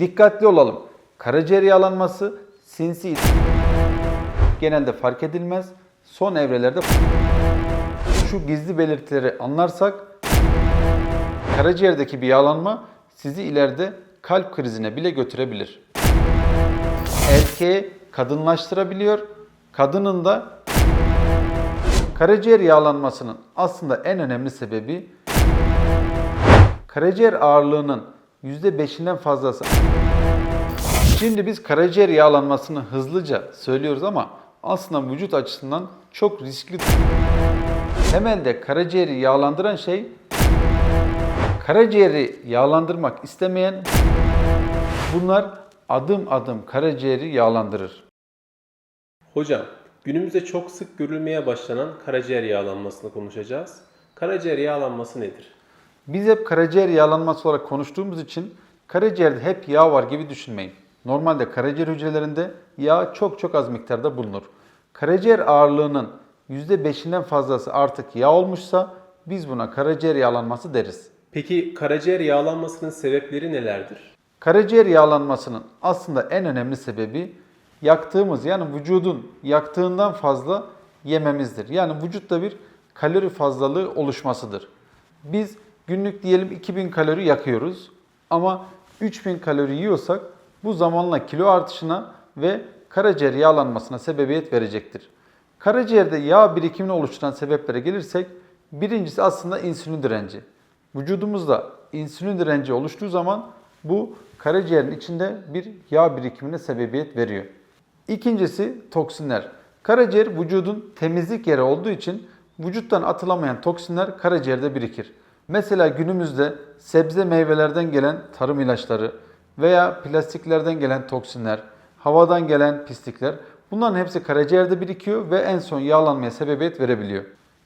Dikkatli olalım. Karaciğer yağlanması sinsi genelde fark edilmez. Son evrelerde şu gizli belirtileri anlarsak karaciğerdeki bir yağlanma sizi ileride kalp krizine bile götürebilir. Erkeği kadınlaştırabiliyor. Kadının da karaciğer yağlanmasının aslında en önemli sebebi karaciğer ağırlığının %5'inden fazlası. Şimdi biz karaciğer yağlanmasını hızlıca söylüyoruz ama aslında vücut açısından çok riskli. Temelde karaciğeri yağlandıran şey karaciğeri yağlandırmak istemeyen bunlar adım adım karaciğeri yağlandırır. Hocam, günümüzde çok sık görülmeye başlanan karaciğer yağlanmasını konuşacağız. Karaciğer yağlanması nedir? Biz hep karaciğer yağlanması olarak konuştuğumuz için karaciğerde hep yağ var gibi düşünmeyin. Normalde karaciğer hücrelerinde yağ çok çok az miktarda bulunur. Karaciğer ağırlığının %5'inden fazlası artık yağ olmuşsa biz buna karaciğer yağlanması deriz. Peki karaciğer yağlanmasının sebepleri nelerdir? Karaciğer yağlanmasının aslında en önemli sebebi yaktığımız yani vücudun yaktığından fazla yememizdir. Yani vücutta bir kalori fazlalığı oluşmasıdır. Biz günlük diyelim 2000 kalori yakıyoruz ama 3000 kalori yiyorsak bu zamanla kilo artışına ve karaciğer yağlanmasına sebebiyet verecektir. Karaciğerde yağ birikimini oluşturan sebeplere gelirsek birincisi aslında insülin direnci. Vücudumuzda insülin direnci oluştuğu zaman bu karaciğerin içinde bir yağ birikimine sebebiyet veriyor. İkincisi toksinler. Karaciğer vücudun temizlik yeri olduğu için vücuttan atılamayan toksinler karaciğerde birikir. Mesela günümüzde sebze meyvelerden gelen tarım ilaçları veya plastiklerden gelen toksinler, havadan gelen pislikler bunların hepsi karaciğerde birikiyor ve en son yağlanmaya sebebiyet verebiliyor.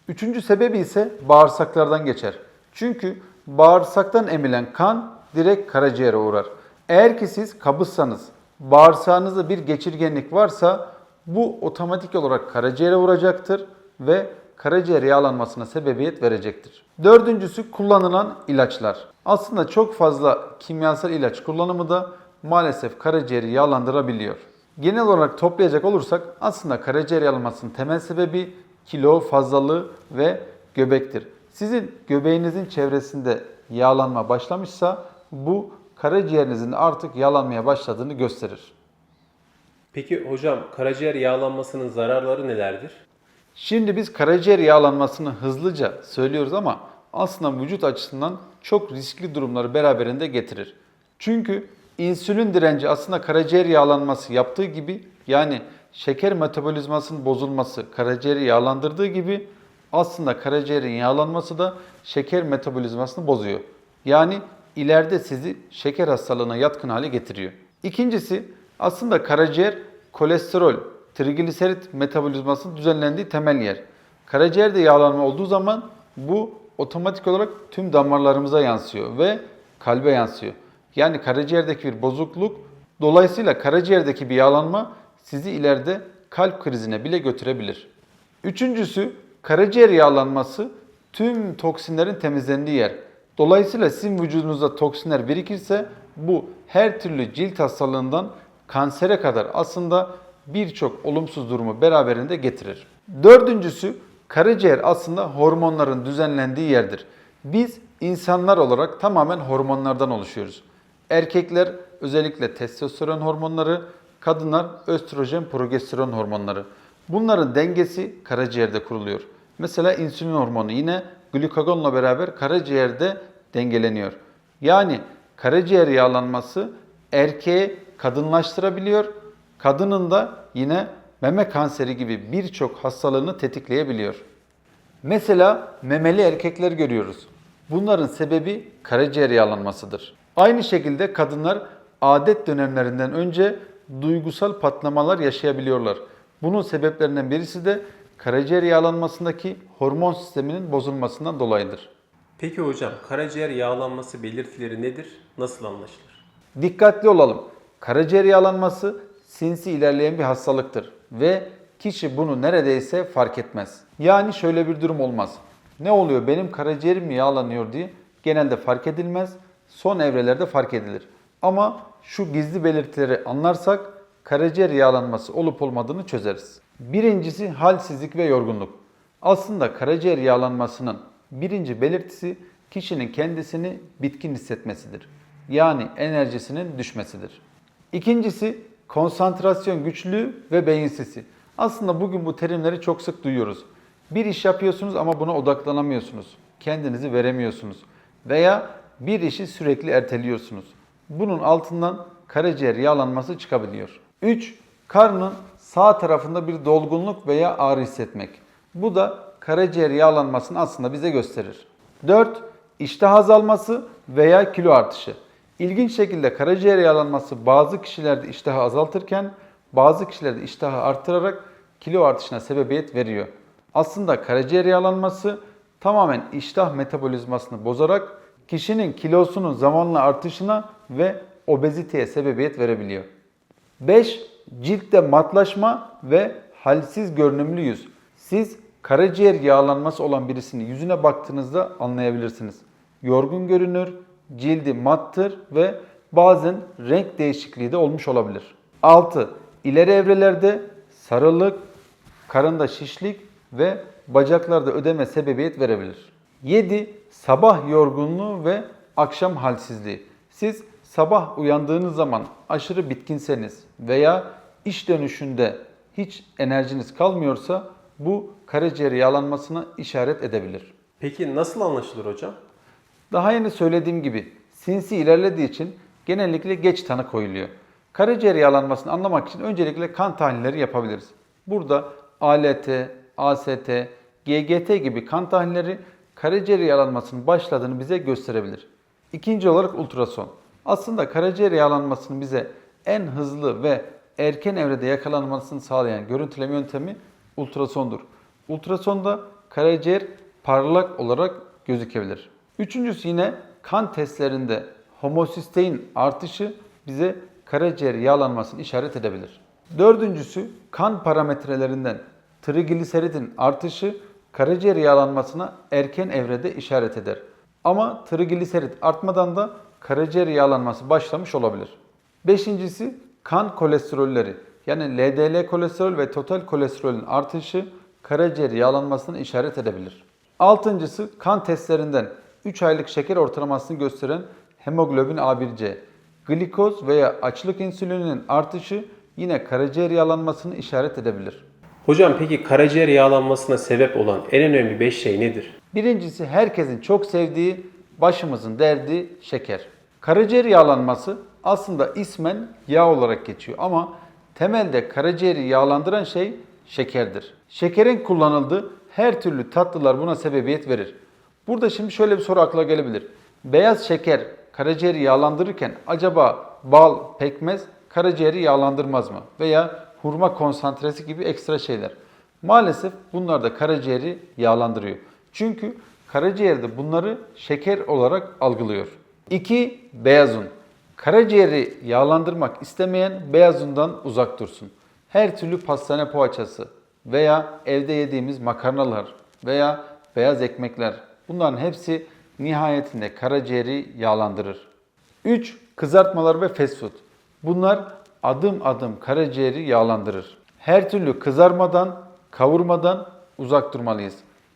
Üçüncü sebebi ise bağırsaklardan geçer. Çünkü bağırsaktan emilen kan direkt karaciğere uğrar. Eğer ki siz kabızsanız, bağırsağınızda bir geçirgenlik varsa bu otomatik olarak karaciğere vuracaktır ve karaciğer yağlanmasına sebebiyet verecektir. Dördüncüsü kullanılan ilaçlar. Aslında çok fazla kimyasal ilaç kullanımı da maalesef karaciğeri yağlandırabiliyor. Genel olarak toplayacak olursak aslında karaciğer yağlanmasının temel sebebi kilo fazlalığı ve göbektir. Sizin göbeğinizin çevresinde yağlanma başlamışsa bu karaciğerinizin artık yağlanmaya başladığını gösterir. Peki hocam, karaciğer yağlanmasının zararları nelerdir? Şimdi biz karaciğer yağlanmasını hızlıca söylüyoruz ama aslında vücut açısından çok riskli durumları beraberinde getirir. Çünkü insülin direnci aslında karaciğer yağlanması yaptığı gibi yani şeker metabolizmasının bozulması karaciğeri yağlandırdığı gibi aslında karaciğerin yağlanması da şeker metabolizmasını bozuyor. Yani ileride sizi şeker hastalığına yatkın hale getiriyor. İkincisi aslında karaciğer kolesterol, trigliserit metabolizmasının düzenlendiği temel yer. Karaciğerde yağlanma olduğu zaman bu otomatik olarak tüm damarlarımıza yansıyor ve kalbe yansıyor. Yani karaciğerdeki bir bozukluk dolayısıyla karaciğerdeki bir yağlanma sizi ileride kalp krizine bile götürebilir. Üçüncüsü karaciğer yağlanması tüm toksinlerin temizlendiği yer. Dolayısıyla sizin vücudunuzda toksinler birikirse bu her türlü cilt hastalığından kansere kadar aslında birçok olumsuz durumu beraberinde getirir. Dördüncüsü karaciğer aslında hormonların düzenlendiği yerdir. Biz insanlar olarak tamamen hormonlardan oluşuyoruz. Erkekler özellikle testosteron hormonları, kadınlar östrojen, progesteron hormonları. Bunların dengesi karaciğerde kuruluyor. Mesela insülin hormonu yine glikagonla beraber karaciğerde dengeleniyor. Yani karaciğer yağlanması erkeği kadınlaştırabiliyor. Kadının da yine meme kanseri gibi birçok hastalığını tetikleyebiliyor. Mesela memeli erkekler görüyoruz. Bunların sebebi karaciğer yağlanmasıdır. Aynı şekilde kadınlar adet dönemlerinden önce duygusal patlamalar yaşayabiliyorlar. Bunun sebeplerinden birisi de karaciğer yağlanmasındaki hormon sisteminin bozulmasından dolayıdır. Peki hocam, karaciğer yağlanması belirtileri nedir? Nasıl anlaşılır? Dikkatli olalım. Karaciğer yağlanması sinsi ilerleyen bir hastalıktır ve kişi bunu neredeyse fark etmez. Yani şöyle bir durum olmaz. Ne oluyor benim karaciğerim mi yağlanıyor diye genelde fark edilmez. Son evrelerde fark edilir. Ama şu gizli belirtileri anlarsak karaciğer yağlanması olup olmadığını çözeriz. Birincisi halsizlik ve yorgunluk. Aslında karaciğer yağlanmasının birinci belirtisi kişinin kendisini bitkin hissetmesidir. Yani enerjisinin düşmesidir. İkincisi konsantrasyon güçlüğü ve beyin sisi. Aslında bugün bu terimleri çok sık duyuyoruz. Bir iş yapıyorsunuz ama buna odaklanamıyorsunuz. Kendinizi veremiyorsunuz. Veya bir işi sürekli erteliyorsunuz. Bunun altından karaciğer yağlanması çıkabiliyor. 3. Karnın sağ tarafında bir dolgunluk veya ağrı hissetmek. Bu da karaciğer yağlanmasını aslında bize gösterir. 4. İştah azalması veya kilo artışı. İlginç şekilde karaciğer yağlanması bazı kişilerde iştahı azaltırken bazı kişilerde iştahı arttırarak kilo artışına sebebiyet veriyor. Aslında karaciğer yağlanması tamamen iştah metabolizmasını bozarak kişinin kilosunun zamanla artışına ve obeziteye sebebiyet verebiliyor. 5. Ciltte matlaşma ve halsiz görünümlü yüz. Siz karaciğer yağlanması olan birisinin yüzüne baktığınızda anlayabilirsiniz. Yorgun görünür, cildi mattır ve bazen renk değişikliği de olmuş olabilir. 6. İleri evrelerde sarılık, karında şişlik ve bacaklarda ödeme sebebiyet verebilir. 7. Sabah yorgunluğu ve akşam halsizliği. Siz sabah uyandığınız zaman aşırı bitkinseniz veya iş dönüşünde hiç enerjiniz kalmıyorsa bu karaciğer yağlanmasına işaret edebilir. Peki nasıl anlaşılır hocam? Daha yeni söylediğim gibi sinsi ilerlediği için genellikle geç tanı koyuluyor. Karaciğer yağlanmasını anlamak için öncelikle kan tahlilleri yapabiliriz. Burada ALT, AST, GGT gibi kan tahlilleri karaciğer yağlanmasının başladığını bize gösterebilir. İkinci olarak ultrason. Aslında karaciğer yağlanmasının bize en hızlı ve erken evrede yakalanmasını sağlayan görüntüleme yöntemi ultrasondur. Ultrasonda karaciğer parlak olarak gözükebilir. Üçüncüsü yine kan testlerinde homosistein artışı bize karaciğer yağlanmasını işaret edebilir. Dördüncüsü kan parametrelerinden trigliseridin artışı karaciğer yağlanmasına erken evrede işaret eder. Ama trigliserit artmadan da karaciğer yağlanması başlamış olabilir. Beşincisi kan kolesterolleri yani LDL kolesterol ve total kolesterolün artışı karaciğer yağlanmasını işaret edebilir. Altıncısı kan testlerinden 3 aylık şeker ortalamasını gösteren hemoglobin A1C. Glikoz veya açlık insülininin artışı yine karaciğer yağlanmasını işaret edebilir. Hocam peki karaciğer yağlanmasına sebep olan en önemli 5 şey nedir? Birincisi herkesin çok sevdiği başımızın derdi şeker. Karaciğer yağlanması aslında ismen yağ olarak geçiyor ama temelde karaciğeri yağlandıran şey şekerdir. Şekerin kullanıldığı her türlü tatlılar buna sebebiyet verir. Burada şimdi şöyle bir soru akla gelebilir. Beyaz şeker karaciğeri yağlandırırken acaba bal, pekmez karaciğeri yağlandırmaz mı? Veya hurma konsantresi gibi ekstra şeyler. Maalesef bunlar da karaciğeri yağlandırıyor. Çünkü karaciğerde bunları şeker olarak algılıyor. 2. Beyaz un. Karaciğeri yağlandırmak istemeyen beyaz undan uzak dursun. Her türlü pastane poğaçası veya evde yediğimiz makarnalar veya beyaz ekmekler bunların hepsi nihayetinde karaciğeri yağlandırır. 3. Kızartmalar ve fast food. Bunlar adım adım karaciğeri yağlandırır. Her türlü kızarmadan, kavurmadan uzak durmalıyız.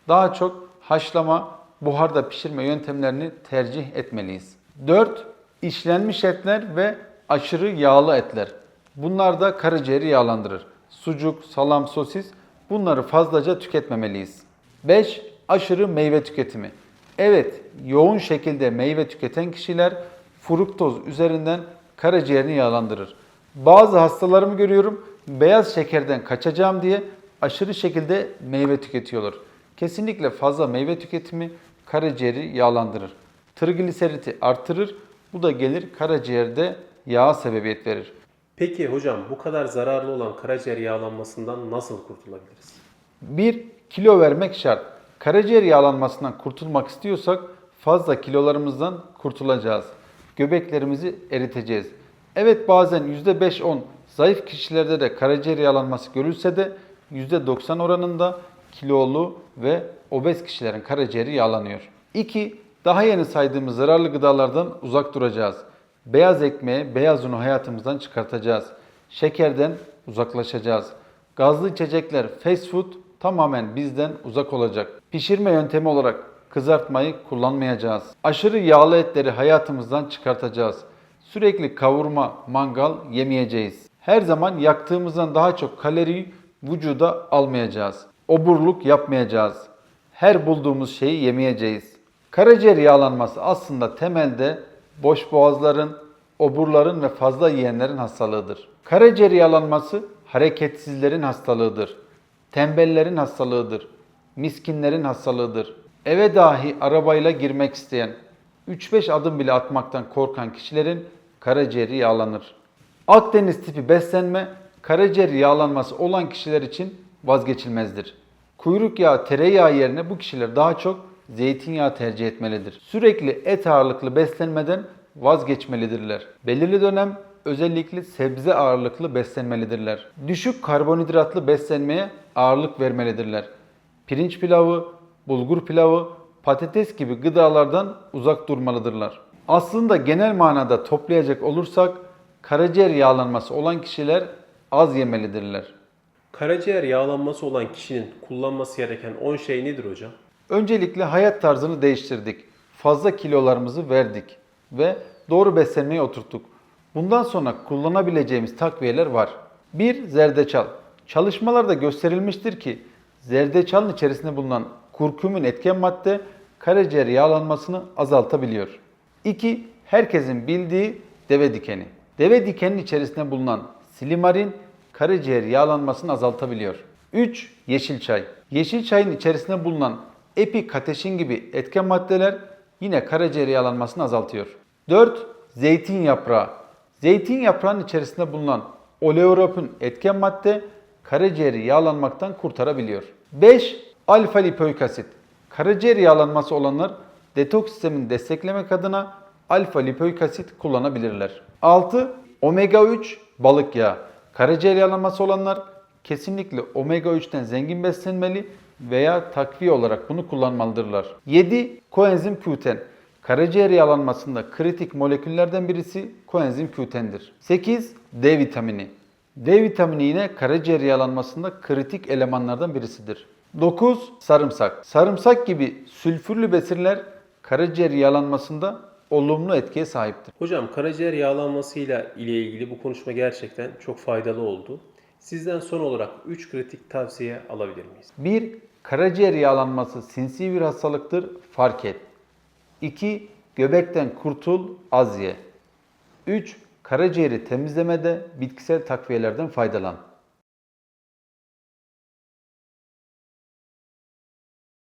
Daha çok haşlama, buharda pişirme yöntemlerini tercih etmeliyiz. 4. İşlenmiş etler ve aşırı yağlı etler. Bunlar da karaciğeri yağlandırır. Sucuk, salam, sosis bunları fazlaca tüketmemeliyiz. 5. Aşırı meyve tüketimi. Evet, yoğun şekilde meyve tüketen kişiler fruktoz üzerinden karaciğerini yağlandırır. Bazı hastalarımı görüyorum beyaz şekerden kaçacağım diye aşırı şekilde meyve tüketiyorlar. Kesinlikle fazla meyve tüketimi karaciğeri yağlandırır. Trigliseriti artırır. Bu da gelir karaciğerde yağa sebebiyet verir. Peki hocam bu kadar zararlı olan karaciğer yağlanmasından nasıl kurtulabiliriz? 1. Kilo vermek şart. Karaciğer yağlanmasından kurtulmak istiyorsak fazla kilolarımızdan kurtulacağız. Göbeklerimizi eriteceğiz. Evet bazen %5-10 zayıf kişilerde de karaciğer yağlanması görülse de %90 oranında kilolu ve obez kişilerin karaciğeri yağlanıyor. 2. Daha yeni saydığımız zararlı gıdalardan uzak duracağız. Beyaz ekmeği, beyaz unu hayatımızdan çıkartacağız. Şekerden uzaklaşacağız. Gazlı içecekler, fast food tamamen bizden uzak olacak. Pişirme yöntemi olarak kızartmayı kullanmayacağız. Aşırı yağlı etleri hayatımızdan çıkartacağız. Sürekli kavurma, mangal yemeyeceğiz. Her zaman yaktığımızdan daha çok kaloriyi vücuda almayacağız. Oburluk yapmayacağız. Her bulduğumuz şeyi yemeyeceğiz. Karaciğer yağlanması aslında temelde boş boğazların, oburların ve fazla yiyenlerin hastalığıdır. Karaciğer yağlanması hareketsizlerin hastalığıdır. Tembellerin hastalığıdır. Miskinlerin hastalığıdır. Eve dahi arabayla girmek isteyen, 3-5 adım bile atmaktan korkan kişilerin karaciğeri yağlanır. Akdeniz tipi beslenme karaciğer yağlanması olan kişiler için vazgeçilmezdir. Kuyruk yağı, tereyağı yerine bu kişiler daha çok zeytinyağı tercih etmelidir. Sürekli et ağırlıklı beslenmeden vazgeçmelidirler. Belirli dönem özellikle sebze ağırlıklı beslenmelidirler. Düşük karbonhidratlı beslenmeye ağırlık vermelidirler. Pirinç pilavı, bulgur pilavı, patates gibi gıdalardan uzak durmalıdırlar. Aslında genel manada toplayacak olursak karaciğer yağlanması olan kişiler az yemelidirler. Karaciğer yağlanması olan kişinin kullanması gereken 10 şey nedir hocam? Öncelikle hayat tarzını değiştirdik. Fazla kilolarımızı verdik ve doğru beslenmeyi oturttuk. Bundan sonra kullanabileceğimiz takviyeler var. 1. Zerdeçal. Çalışmalarda gösterilmiştir ki zerdeçalın içerisinde bulunan kurkumin etken madde karaciğer yağlanmasını azaltabiliyor. 2. Herkesin bildiği deve dikeni. Deve dikeninin içerisinde bulunan silimarin karaciğer yağlanmasını azaltabiliyor. 3. Yeşil çay. Yeşil çayın içerisinde bulunan epikateşin gibi etken maddeler yine karaciğer yağlanmasını azaltıyor. 4. Zeytin yaprağı. Zeytin yaprağının içerisinde bulunan oleoropin etken madde karaciğeri yağlanmaktan kurtarabiliyor. 5. Alfa lipoik asit. Karaciğer yağlanması olanlar detoks sistemini desteklemek adına alfa lipoik asit kullanabilirler. 6. Omega 3 balık yağı. Karaciğer yağlanması olanlar kesinlikle omega 3'ten zengin beslenmeli veya takviye olarak bunu kullanmalıdırlar. 7. Koenzim Q10. Karaciğer yağlanmasında kritik moleküllerden birisi koenzim Q10'dir. 8. D vitamini. D vitamini yine karaciğer yağlanmasında kritik elemanlardan birisidir. 9. Sarımsak. Sarımsak gibi sülfürlü besinler karaciğer yağlanmasında olumlu etkiye sahiptir. Hocam karaciğer yağlanmasıyla ile ilgili bu konuşma gerçekten çok faydalı oldu. Sizden son olarak 3 kritik tavsiye alabilir miyiz? 1. Karaciğer yağlanması sinsi bir hastalıktır, fark et. 2. Göbekten kurtul, az ye. 3. Karaciğeri temizlemede bitkisel takviyelerden faydalan.